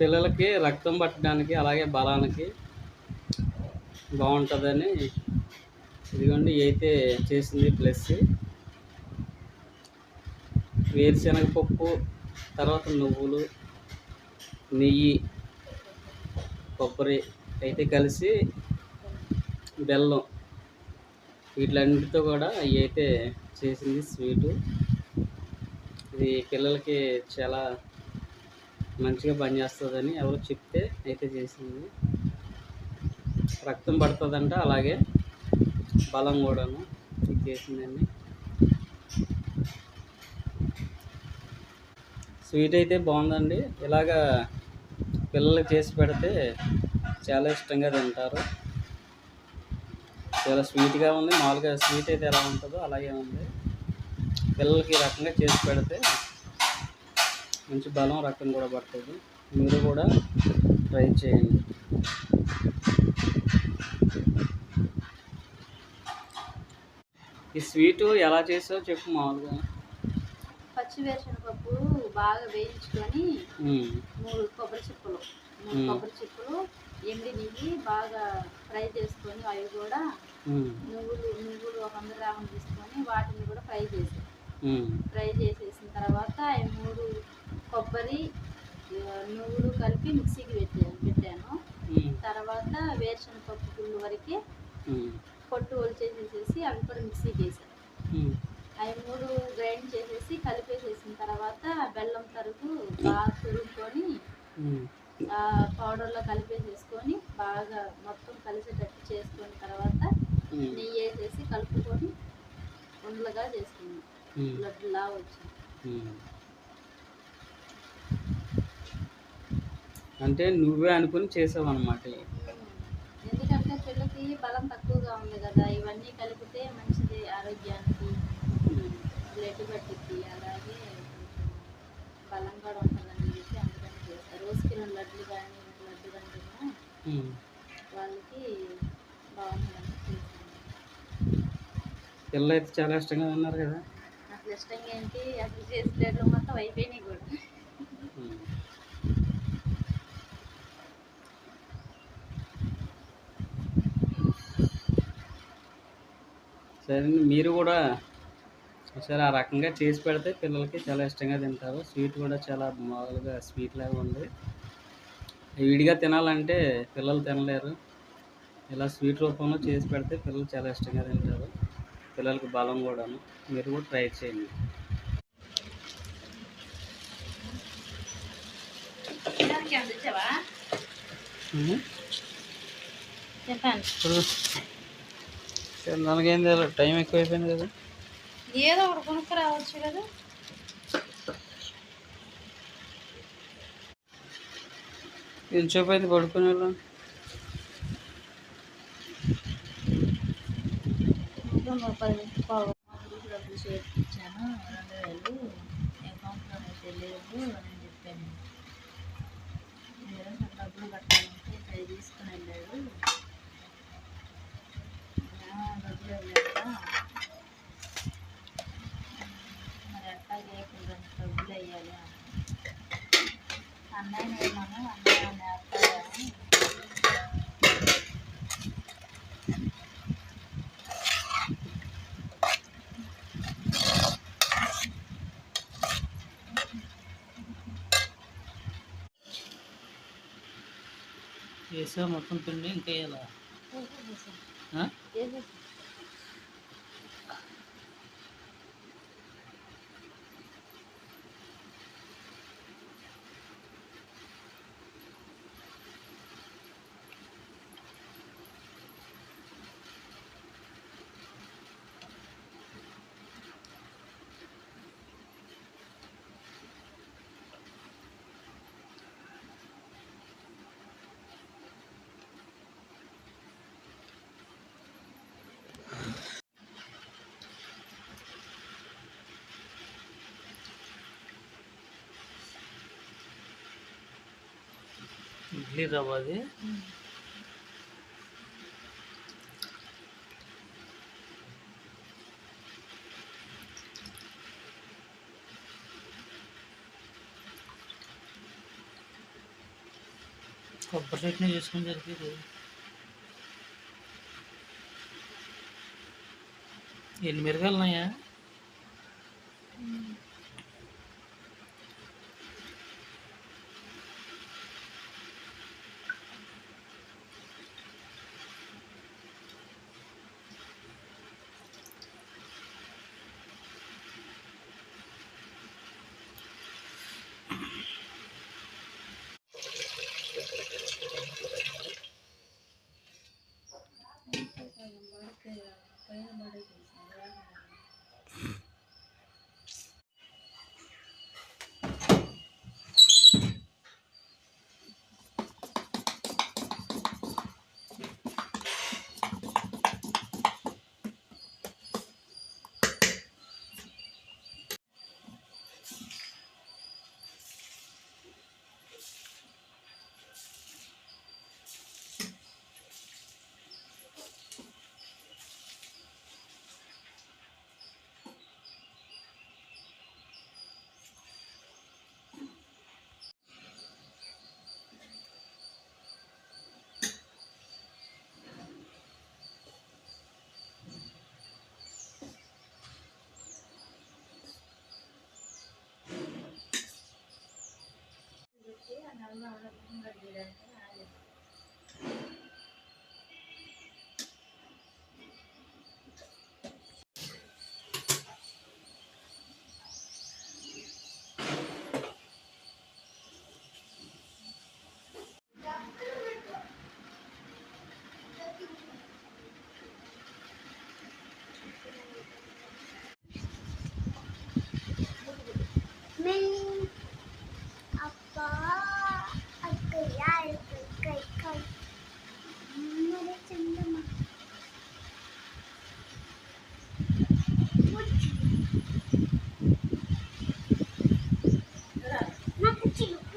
పిల్లలకి రక్తం పట్టడానికి అలాగే బలానికి బాగుంటుందని ఇదిగోండి అయితే చేసింది ప్లస్. వేరుశనగ పప్పు తర్వాత నువ్వులు నెయ్యి కొబ్బరి అయితే కలిసి బెల్లం వీటిలన్నిటితో కూడా ఇవి అయితే చేసింది స్వీటు. ఇది పిల్లలకి చాలా మంచిగా పనిచేస్తుందని ఎవరు చెప్తే అయితే చేసింది. రక్తం పడుతుందంట అలాగే బలం కూడాను ఇది చేసిందండి. స్వీట్ అయితే బాగుందండి. ఇలాగా పిల్లలకి చేసి పెడితే చాలా ఇష్టంగా తింటారు. చాలా స్వీట్గా ఉంది. మామూలుగా స్వీట్ అయితే ఎలా ఉంటుందో అలాగే ఉంది. పిల్లలకి ఈ రకంగా చేసి పెడితే మంచి బలం రకం కూడా పడుతుంది. మీరు కూడా ట్రై చేయండి. ఈ స్వీటు ఎలా చేసావు చెప్పు మామూలుగా. పచ్చి వేరుశనగపప్పు బాగా వేయించుకొని మూడు కొబ్బరి చిప్పలు మూడు. కొబ్బరి చిప్పలు ఎండి నెయ్యి బాగా ఫ్రై చేసుకొని అవి కూడా నువ్వులు నువ్వులు ఒక వంద గ్రాములు తీసుకొని వాటిని కూడా ఫ్రై చేసి ఫ్రై చేసేసిన తర్వాత అవి మూడు కొబ్బరి నువ్వులు కలిపి మిక్సీకి పెట్టాను. పెట్టాను తర్వాత వేరుశనగపప్పు గుళ్ళు వరకు పొట్టు ఒలిచేసేసి అవి కూడా మిక్సీకి వేసాను అవి మూడు గ్రైండ్ చేసేసి కలిపేసేసిన తర్వాత బెల్లం తరుగు బాగా తురుముకొని ఆ పౌడర్లో కలిపేసేసుకొని బాగా మొత్తం కలిసేటట్టు చేసుకున్న తర్వాత నెయ్యి వేసేసి కలుపుకొని ఉండలుగా చేసుకున్నాం. ఉమ్, లడ్డులా వచ్చింది. అంటే నువ్వే అనుకుని చేసావు అనమాట ఎందుకంటే పిల్లకి బలం తక్కువగా ఉంది కదా ఇవన్నీ కలిపితే మంచిది ఆరోగ్యానికి. బ్లడ్ అలాగే కొంచెం బలం కూడా ఉంటుందని చెప్పి అందుకని చేస్తారు రోజుకి రెండు లడ్లు కానీ రెండు లడ్డు కానీ వాళ్ళకి బాగుంటుందని పిల్లలు అయితే చాలా ఇష్టంగా ఉన్నారు కదా. అసలు ఇష్టంగా ఏంటి? అసలు చేసి లడ్లు మొత్తం అయిపోయినాయి కూడా. సరే మీరు కూడా ఒకసారి ఆ రకంగా చేసి పెడితే పిల్లలకి చాలా ఇష్టంగా తింటారు. స్వీట్ కూడా చాలా మామూలుగా స్వీట్ లాగా ఉంది. విడిగా తినాలంటే పిల్లలు తినలేరు. ఇలా స్వీట్ రూపంలో చేసి పెడితే పిల్లలు చాలా ఇష్టంగా తింటారు. పిల్లలకి బలం కూడాను. మీరు కూడా ట్రై చేయండి. చెప్పండి. సరే, మనకేం తెలియదు టైం ఎక్కువైపోయింది కదా. ఏదో ఒకటి కొనుక్కు రావచ్చు కదా. ఎంతసేపు అయింది పడుకునే వాళ్ళం? డబ్బులు చేర్పించాను రెండు వేలు అకౌంట్లో అయితే లేవు అని చెప్పాను ఏదో కొన్ని డబ్బులు కట్టాలంటే ఇక్కడ తీసుకుని వెళ్ళాడు ఏమో డబ్బులు ఇవ్వలేక మరి ఎట్లాగే ఇప్పుడు డబ్బులు వేయాలి అన్నయ్య ఏమన్నా అన్నయ్య నేర్పాలని వేసా మొత్తం పిండి ఇంకా వేయాలా ఇడ్లీ రవ్వ అది కొబ్బరి చట్నీ చేసుకుని జరిగేది ఎన్ని మిరగాయలు Karena.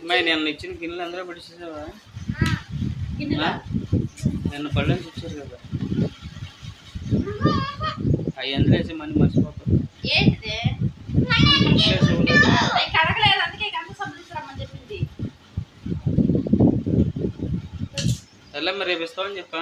అమ్మాయి నిన్న ఇచ్చిన గిన్నెలు అందరూ పడిచేసావా? నిన్న పళ్ళు ఇచ్చారు కదా. అవి అందరూ వేసి మనీ మర్చిపోతారు చెప్పింది. సర్లే మరి రేపు ఇస్తామని చెప్పా.